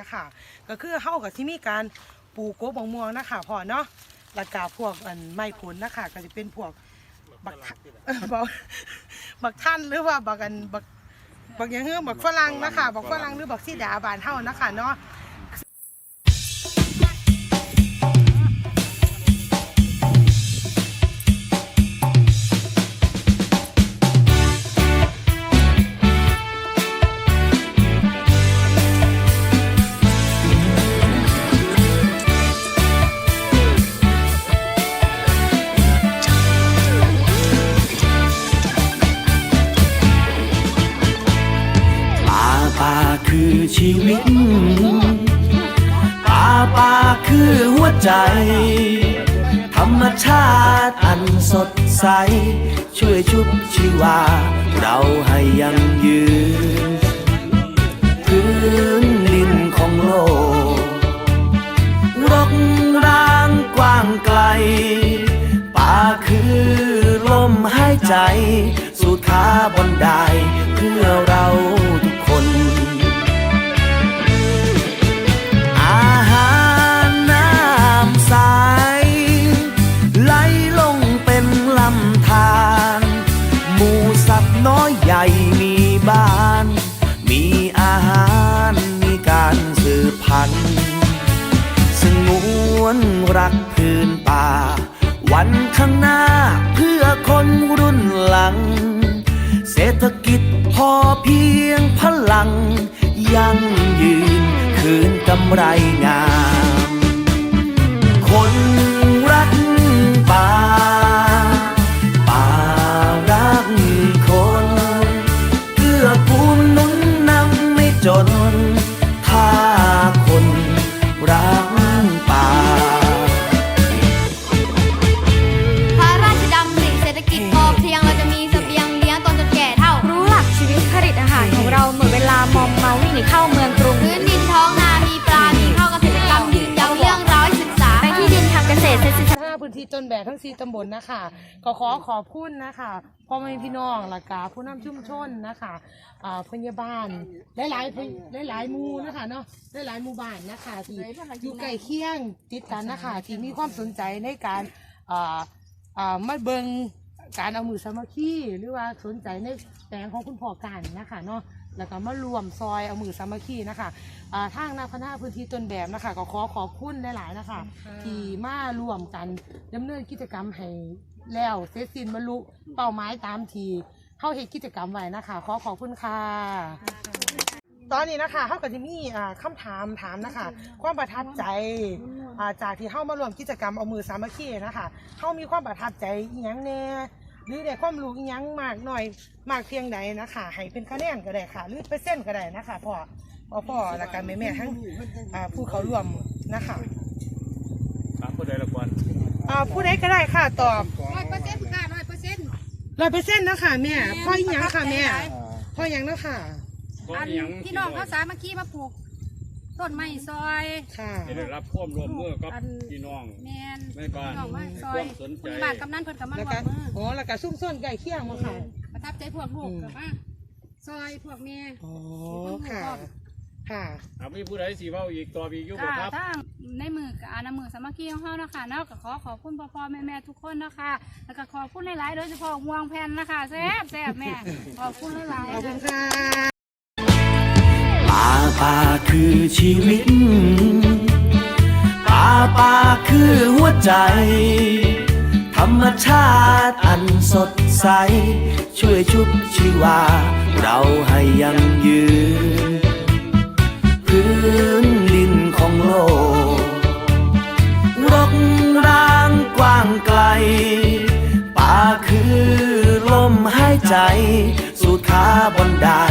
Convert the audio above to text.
นะคะ ก็คือเฮากับที่มีการปลูกกบม่วงนะคะพ่อเนาะแล้วก็พวกอันไม้ผลนะคะ ก็จะเป็นพวกบักทะเอ่อบักบักท่านหรือว่าบักอันบักบักหยังเฮือบักฝรั่งนะคะบักฝรั่งหรือบักซีดาบานเฮานะคะเนาะ คือชีวิต ป่าป่าคือหัวใจ ธรรมชาติอันสดใส ช่วยชุบชีวา เราให้ยังยืน พื้นดินของโลกรกร้างกว้างไกล ป่าคือลมหายใจ สู่ท้าบนไดเพื่อเราทุกคน สัตว์น้อยใหญ่มีบ้าน มีอาหารมีการสืบพันธุ์สงวนรักพื้นป่า วันข้างหน้าเพื่อคนรุ่นหลัง เศรษฐกิจพอเพียงพลัง ยังยืนคืนกำไรงาม จน ถ้าคนรักป่า พระราชดำริเศรษฐกิจพอเพียงเราจะมีเสบียงเลี้ยงตนจนแก่เท่า รู้หลักชีวิตผลิตอาหารของเราเหมือนเวลามอมเมาวิ่งหนีเข้า ที่ต้นแบบทั้งสี่ตำบลนะคะก็ขอขอบคุณนะคะพ่อแม่พี่น้องหลักกาผู้นำชุมชนนะคะอ่าพยาบาลหลายๆหลายๆหมู่นะคะเนาะหลายๆหมู่บ้านนะคะที่อยู่ใกล้เคียงติดกันนะคะที่มีความสนใจในการอ่าอ่ามาเบิงการเอามือสามัคคีหรือว่าสนใจในแปลงของคุณพ่อกันนะคะเนาะ แล้วก็มารวมซอยเอามือสามัคคีนะคะอ่าทางนักพัฒนาพื้นที่ต้นแบบนะคะก็ขอขอบคุณหลาย ๆ นะคะ ที่มาร่วมกันดำเนินกิจกรรมให้แล้วเสร็จสิ้นบรรลุเป้าหมายตามที่เข้าเหตุกิจกรรมไว้นะคะ ขอขอบคุณค่ะ ตอนนี้นะคะเขาก็จะมีอ่าคำถามถามนะคะ ความประทับใจอ่าจากที่เข้ามารวมกิจกรรมเอามือสามัคคีนะคะเขามีความประทับใจอีหยังแน่ หรือได้ความรู้อีหยังมากหน่อยมากเพียงใดนะคะให้เป็นคะแนนก็ได้ค่ะ หรือเปอร์เซ็นต์ก็ได้นะคะพ่อพ่อพ่อและกันแม่แม่ๆทั้งอ่าผู้เขาร่วมนะคะถามผู้ใดละก่อนอ่าผู้ใดก็ได้ค่ะตอบร้อยเปอร์เซ็นต์ค่ะร้อยเปอร์เซ็นต์ร้อยเปอร์เซ็นต์นะคะแม่พ่ออีหยังค่ะแม่พ่ออีหยังนะคะก็อันยังพี่น้องเขาสามัคคีมาปลูก ต้นไม้ซอยค่ะ จะได้รับความร่วมมือกับอันพี่น้อง แมนในบ้านพี่น้องมาซอควายมสนใจคุณบ้านกำนันเพิ่นกับมาแล้วร่วก็มมืออ๋อแล้วก็ซุ่มซ่อนใกล้เคียงมาค่ะ ประทับใจพวกลูกกับมาซอยพวกแม่ อ๋อค่ะ ค่ะเอามีผู้ใดสิเว้าอีกต่ออีกอยู่บ่ค่ะครับถ้าในมือกับอานามือสามัคคีของเฮานะคะเนาะก็ขอขอบคุณพ่อพ่อแม่แม่ทุกคนนะคะ แล้วก็ขอบคุณหลายๆโดยเฉพาะห่วงแผ่นนะคะแซ่บแซ่บแม่ ขอบคุณหลายๆ ขอบคุณค่ะค่ะ ป่าคือชีวิต ป่าป่าคือหัวใจ ธรรมชาติอันสดใส ช่วยชุบชีวา เราให้ยังยืน พื้นดินของโลกรกร้างกว้างไกล ป่าคือลมหายใจ สู่ท้าบนด้